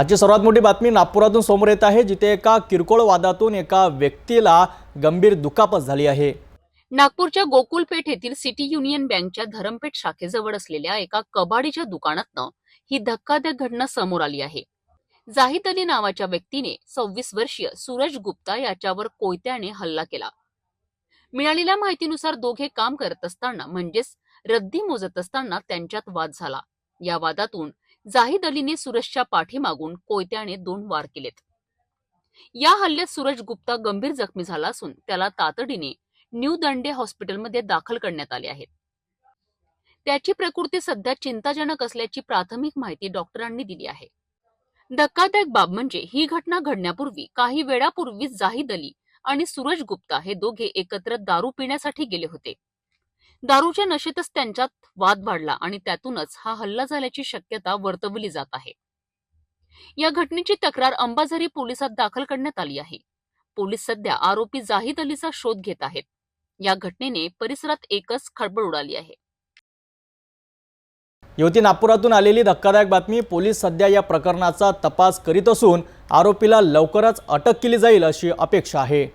आजची सर्वात मोठी बातमी नागपुरातून समोर येत आहे जिथे एका किरकोळ वादातून एका व्यक्तीला गंभीर दुखापत झाली आहे. नागपूरच्या गोकुलपेठ येथील सिटी युनियन बँकच्या धरमपेठ शाखेजवळ असलेल्या एका कबाडीच्या दुकानातनं ही धक्कादायक घटना समोर आली आहे. जाहीद अली नावाच्या व्यक्तीने सव्वीस वर्षीय सूरज गुप्ता याच्यावर कोयत्याने हल्ला केला. मिळालेल्या माहितीनुसार दोघे काम करत असताना म्हणजेच रद्दी मोजत असताना त्यांच्यात वाद झाला. या वादातून जाहीद अलीने सूरजच्या पाठीमागून कोयत्याने दोन वार केलेत. या हल्ल्यात सूरज गुप्ता गंभीर जखमी झाला असून त्याला तातडीने न्यू दंडे हॉस्पिटलमध्ये दाखल करण्यात आले आहेत त्याची प्रकृती सध्या चिंताजनक असल्याची प्राथमिक माहिती डॉक्टरांनी दिली आहे. धक्कादायक बाब म्हणजे ही घटना घडण्यापूर्वी काही वेळापूर्वी जाहीद अली आणि सूरज गुप्ता हे दोघे एकत्र दारू पिण्यासाठी गेले होते. दारूच्या नशेतच त्यांच्यात वाद वाढला आणि त्यातूनच हा हल्ला झाल्याची शक्यता वर्तवली जात आहे. या घटनेची तक्रार अंबाझरी पोलिसात दाखल करण्यात आली आहे. पोलीस सध्या आरोपी जाहीद अलीचा शोध घेत आहेत. या घटनेने परिसरात एकच खळबळ उडाली आहे. युवती नागपुरातून आलेली धक्कादायक बातमी पोलीस सध्या या प्रकरणाचा तपास करीत असून आरोपीला लवकरच अटक केली जाईल अशी अपेक्षा आहे.